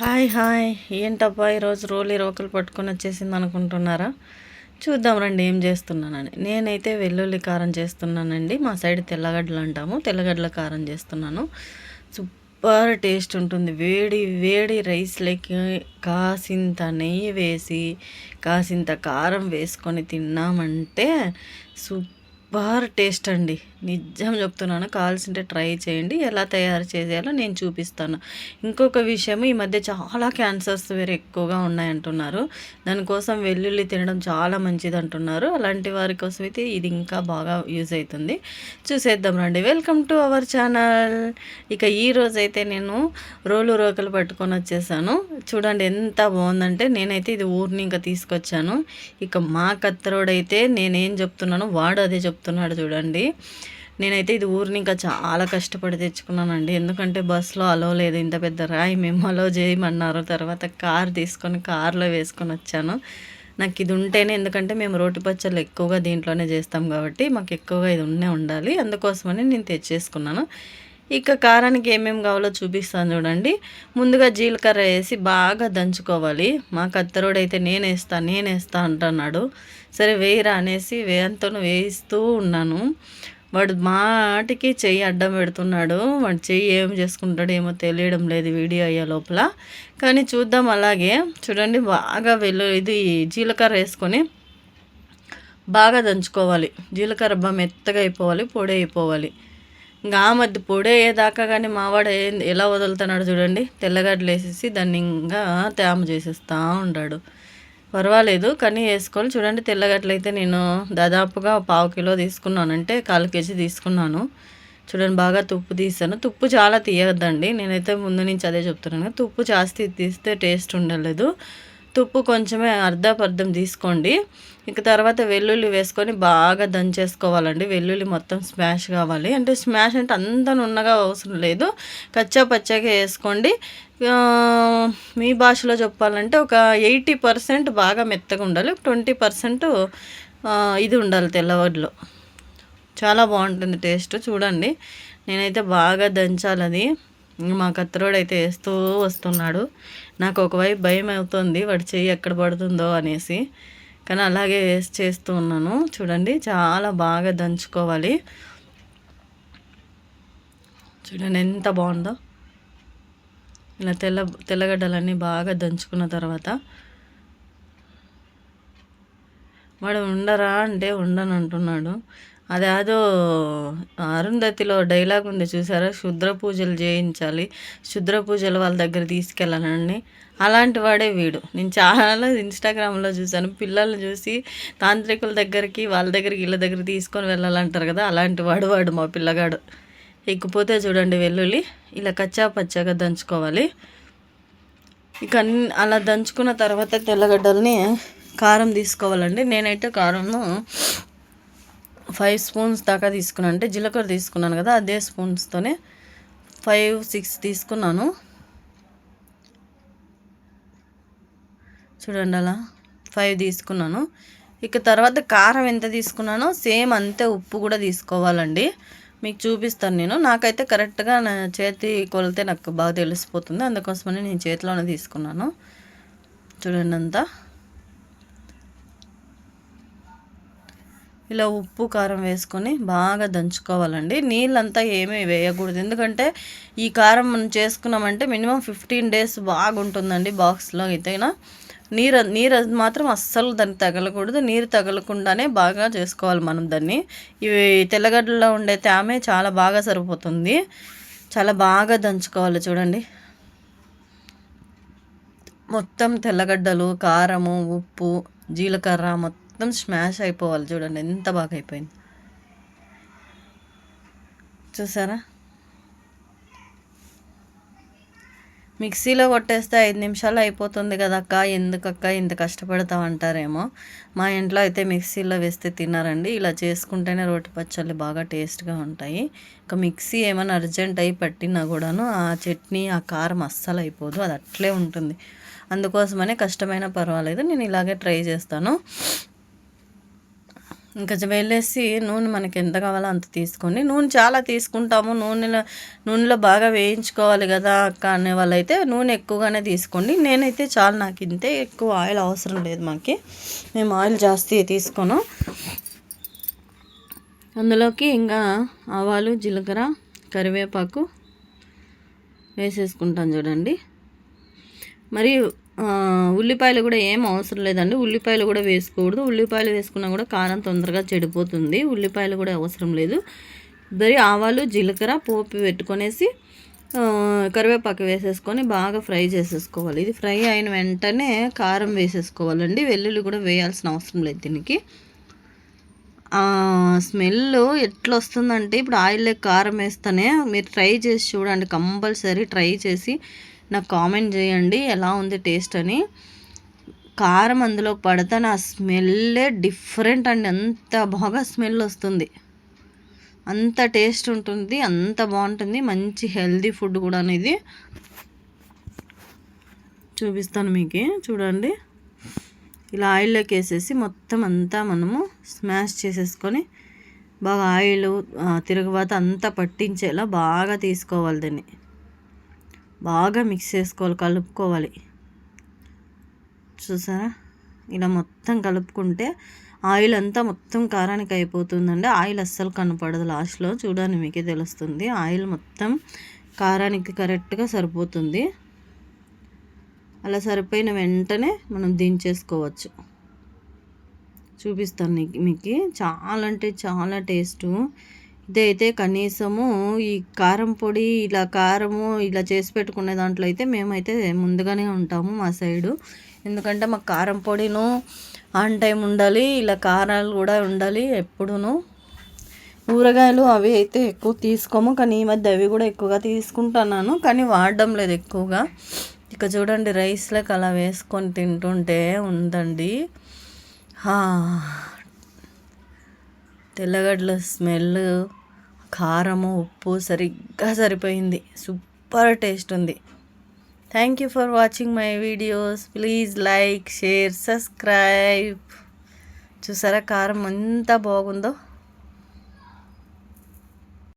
Hi hi. ఏంటబ్బా ఈరోజు రోలి రోకలు పట్టుకొని వచ్చేసింది అనుకుంటున్నారా? చూద్దాం రండి ఏం చేస్తున్నానని. నేనైతే వెల్లుల్లి కారం చేస్తున్నానండి. మా సైడ్ తెల్లగడ్డలు అంటాము. తెల్లగడ్డల కారం చేస్తున్నాను. సూపర్ టేస్ట్ ఉంటుంది. వేడి వేడి రైస్లోకి కాసింత నెయ్యి వేసి కాసింత కారం వేసుకొని తిన్నామంటే సూపర్ సూపర్ టేస్ట్ అండి. నిజం చెప్తున్నాను కావాల్సింటే ట్రై చేయండి. ఎలా తయారు చేసేయాలో నేను చూపిస్తాను. ఇంకొక విషయం ఈ మధ్య చాలా క్యాన్సర్స్ వేరే ఎక్కువగా ఉన్నాయంటున్నారు. దానికోసం వెల్లుల్లి తినడం చాలా మంచిది అంటున్నారు అలాంటి వారి కోసం అయితే ఇది ఇంకా బాగా యూజ్ అవుతుంది. చూసేద్దాం రండి. Welcome to our channel. ఇక ఈ రోజైతే నేను రోలు రోకలు పట్టుకొని వచ్చేసాను. చూడండి ఎంత బాగుందంటే నేనైతే ఇది ఊరిని ఇంకా తీసుకొచ్చాను. ఇక మా కత్తరోడైతే నేనేం చెప్తున్నాను వాడు అదే చెప్తున్నాడు చూడండి. నేనైతే ఇది ఊరిని ఇంకా చాలా కష్టపడి తెచ్చుకున్నానండి. ఎందుకంటే బస్సులో అలో లేదు ఇంత పెద్ద రాయి మేము అలో చేయమన్నారు. తర్వాత కార్ తీసుకొని కార్లో వేసుకొని వచ్చాను. నాకు ఇది ఉంటేనే ఎందుకంటే మేము రోటి పచ్చళ్ళు ఎక్కువగా దీంట్లోనే చేస్తాం కాబట్టి మాకు ఎక్కువగా ఇది ఉన్నే ఉండాలి. అందుకోసమని నేను తెచ్చేసుకున్నాను. ఇక కారానికి ఏమేమి కావాలో చూపిస్తాను చూడండి. ముందుగా జీలకర్ర వేసి బాగా దంచుకోవాలి. మా కత్తరోడైతే నేను వేస్తా నేను వేస్తా అంటున్నాడు. సరే వేయరా అనేసి వేయంతో వేయిస్తూ ఉన్నాను. వాడు మాటికి చెయ్యి అడ్డం పెడుతున్నాడు. వాడు చెయ్యి ఏం చేసుకుంటాడో ఏమో తెలియడం లేదు వీడియో అయ్యే లోపల. కానీ చూద్దాం అలాగే. చూడండి బాగా వెళ్ళు ఇది జీలకర్ర వేసుకొని బాగా దంచుకోవాలి. జీలకర్ర బాగా మెత్తగా అయిపోవాలి పొడి అయిపోవాలి. ఇంకా ఆ మధ్య పొడి అయ్యేదాకా కానీ మావాడు ఎలా వదులుతున్నాడు చూడండి. తెల్లగడ్డలు వేసేసి దాన్ని ఇంకా తేమ చేసేస్తూ ఉంటాడు పర్వాలేదు కానీ వేసుకోవాలి. చూడండి తెల్లగడ్డలు అయితే నేను దాదాపుగా పావు కిలో తీసుకున్నాను అంటే కాలు కేజీ తీసుకున్నాను. చూడండి బాగా తుప్పు తీస్తాను తుప్పు చాలా తీయద్దండి. నేనైతే ముందు నుంచి అదే చెప్తున్నాను. తుప్పు జాస్తి తీస్తే టేస్ట్ ఉండలేదు. తుప్పు కొంచెమే అర్ధపర్ధం తీసుకోండి. ఇక తర్వాత వెల్లుల్లి వేసుకొని బాగా దంచేసుకోవాలండి. వెల్లుల్లి మొత్తం స్మాష్ కావాలి. అంటే స్మాష్ అంటే అంత నున్నగా అవసరం లేదు. కచ్చా పచ్చగా వేసుకోండి. మీ భాషలో చెప్పాలంటే ఒక ఎయిటీ పర్సెంట్ బాగా మెత్తగా ఉండాలి. ట్వంటీ పర్సెంట్ ఇది ఉండాలి తెల్లవడ్లో చాలా బాగుంటుంది టేస్ట్. చూడండి. నేనైతే బాగా దంచాలి అది. మా కత్తరోడు అయితే వేస్తూ వస్తున్నాడు. నాకు ఒకవైపు భయం అవుతుంది వాడి చెయ్యి ఎక్కడ పడుతుందో అనేసి. కానీ అలాగే వేసి చేస్తూ ఉన్నాను. చూడండి చాలా బాగా దంచుకోవాలి. చూడండి ఎంత బాగుందో. ఇలా తెల్ల తెల్లగడ్డలన్నీ బాగా దంచుకున్న తర్వాత. వాడు ఉండరా అంటే ఉండను అంటున్నాడు అదేదో అరుంధతిలో డైలాగ్ ఉంది చూసారా? శుద్ర పూజలు చేయించాలి. శుద్ర పూజలు వాళ్ళ దగ్గర తీసుకెళ్ళానండి అలాంటి వాడే వీడు. నేను చాలా ఇన్స్టాగ్రామ్లో చూశాను. పిల్లల్ని చూసి తాంత్రికుల దగ్గరికి వాళ్ళ దగ్గరికి వీళ్ళ దగ్గర తీసుకొని వెళ్ళాలంటారు కదా? అలాంటి వాడు వాడు మా పిల్లగాడు. ఎక్కిపోతే చూడండి వెల్లుల్లి. ఇలా కచ్చా పచ్చగా దంచుకోవాలి. ఇక అలా దంచుకున్న తర్వాత తెల్లగడ్డల్ని కారం తీసుకోవాలండి. నేనైతే కారము ఫైవ్ స్పూన్స్ దాకా తీసుకున్నాను అంటే జీలకర్ర తీసుకున్నాను కదా అదే స్పూన్స్తోనే ఫైవ్ సిక్స్ తీసుకున్నాను. చూడండి అలా ఫైవ్ తీసుకున్నాను. ఇక తర్వాత కారం ఎంత తీసుకున్నానో సేమ్ అంతే ఉప్పు కూడా తీసుకోవాలండి. మీకు చూపిస్తాను నేను. నాకైతే కరెక్ట్గా నా చేతి కొలితే నాకు బాగా తెలిసిపోతుంది. అందుకోసమని నేను చేతిలోనే తీసుకున్నాను. చూడండి అంతా. ఇలా ఉప్పు కారం వేసుకొని బాగా దంచుకోవాలండి. నీళ్ళంతా ఏమీ వేయకూడదు. ఎందుకంటే ఈ కారం మనం చేసుకున్నామంటే మినిమం ఫిఫ్టీన్ డేస్ బాగుంటుందండి బాక్స్లో అయితేనా నీరు నీరు మాత్రం అస్సలు దాన్ని తగలకూడదు. నీరు తగలకుండానే బాగా చేసుకోవాలి మనం దాన్ని. ఇవి తెల్లగడ్డలో ఉండే తేమే చాలా బాగా సరిపోతుంది. చాలా బాగా దంచుకోవాలి చూడండి. మొత్తం తెల్లగడ్డలు కారము ఉప్పు జీలకర్ర మొత్తం మొత్తం స్మాష్ అయిపోవాలి చూడండి ఎంత బాగా అయిపోయింది. చూసారా? మిక్సీలో కొట్టేస్తే ఐదు నిమిషాలు అయిపోతుంది కదక్క ఎందుకక్క ఇంత కష్టపడతావు అంటారేమో మా ఇంట్లో అయితే మిక్సీలో వేస్తే తిన్నారండి ఇలా చేసుకుంటేనే రోటి పచ్చళ్ళు బాగా టేస్ట్గా ఉంటాయి. ఇంకా మిక్సీ ఏమైనా అర్జెంట్ అయి పట్టినా కూడాను ఆ చట్నీ ఆ కారం అస్సలు అయిపోదు అది అట్లే ఉంటుంది. అందుకోసమనే కష్టమైన పర్వాలేదు నేను ఇలాగే ట్రై చేస్తాను. ఇంకా వెళ్ళేసి నూనె మనకి ఎంత కావాలో అంత తీసుకోండి నూనె చాలా తీసుకుంటాము. నూనెలో నూనెలో బాగా వేయించుకోవాలి కదా అక్క అనే వాళ్ళైతే నూనె ఎక్కువగానే తీసుకోండి. నేనైతే చాలా నాకు ఇంతే ఎక్కువ ఆయిల్ అవసరం లేదు మాకి. మేము ఆయిల్ జాస్తి తీసుకోను. అందులోకి ఇంకా ఆవాలు జీలకర్ర కరివేపాకు వేసేసుకుంటాను చూడండి. మరియు ఉల్లిపాయలు కూడా ఏం అవసరం లేదండి. ఉల్లిపాయలు కూడా వేసుకోకూడదు. ఉల్లిపాయలు వేసుకున్నా కూడా కారం తొందరగా చెడిపోతుంది. ఉల్లిపాయలు కూడా అవసరం లేదు. మరి ఆవాలు జీలకర్ర పోపు పెట్టుకొనేసి కరివేపాకు వేసేసుకొని బాగా ఫ్రై చేసేసుకోవాలి. ఇది ఫ్రై అయిన వెంటనే కారం వేసేసుకోవాలండి. వెల్లుల్లి కూడా వేయాల్సిన అవసరం లేదు దీనికి. స్మెల్ ఎట్లా వస్తుందంటే ఇప్పుడు ఆయిల్ కారం వేస్తేనే మీరు ట్రై చేసి చూడండి. కంపల్సరీ ట్రై చేసి నాకు కామెంట్ చేయండి ఎలా ఉంది టేస్ట్ అని. కారం అందులో పడితే నా స్మెల్లే డిఫరెంట్ అండి. అంత బాగా స్మెల్ వస్తుంది. అంత టేస్ట్ ఉంటుంది అంత బాగుంటుంది. మంచి హెల్దీ ఫుడ్ కూడా అనేది చూపిస్తాను మీకు. చూడండి. ఇలా ఆయిల్లోకి వేసేసి మొత్తం అంతా మనము స్మాష్ చేసేసుకొని బాగా ఆయిల్ తిరగవాత అంతా పట్టించేలా బాగా తీసుకోవాలి దాన్ని. బాగా మిక్స్ చేసుకోవాలి కలుపుకోవాలి. చూసారా? ఇలా మొత్తం కలుపుకుంటే ఆయిల్ అంతా మొత్తం కారానికి అయిపోతుందండి. ఆయిల్ అస్సలు కనపడదు లాస్ట్లో చూడండి మీకే తెలుస్తుంది. ఆయిల్ మొత్తం కారానికి కరెక్ట్గా సరిపోతుంది. అలా సరిపోయిన వెంటనే మనం దించేసుకోవచ్చు. చూపిస్తాను మీకు. చాలా అంటే చాలా టేస్టు అయితే కనీసము ఈ కారం పొడి ఇలా కారము ఇలా చేసి పెట్టుకునే దాంట్లో అయితే మేమైతే ముందుగానే ఉంటాము మా సైడు. ఎందుకంటే మాకు కారం పొడిను ఆన్ టైం ఉండాలి ఇలా కారాలు కూడా ఉండాలి ఎప్పుడును. ఊరగాయలు అవి అయితే ఎక్కువ తీసుకోము కానీ ఈ మధ్య అవి కూడా ఎక్కువగా తీసుకుంటున్నాను కానీ వాడడం లేదు ఎక్కువగా. ఇక చూడండి రైస్లోకి అలా వేసుకొని తింటుంటే ఉందండి. తెల్లగడ్డల స్మెల్ కారము ఉప్పు సరిగ్గా సరిపోయింది. సూపర్ టేస్ట్ ఉంది. Thank you for watching my videos please like share subscribe చూసారా? కారం ఎంత బాగుందో?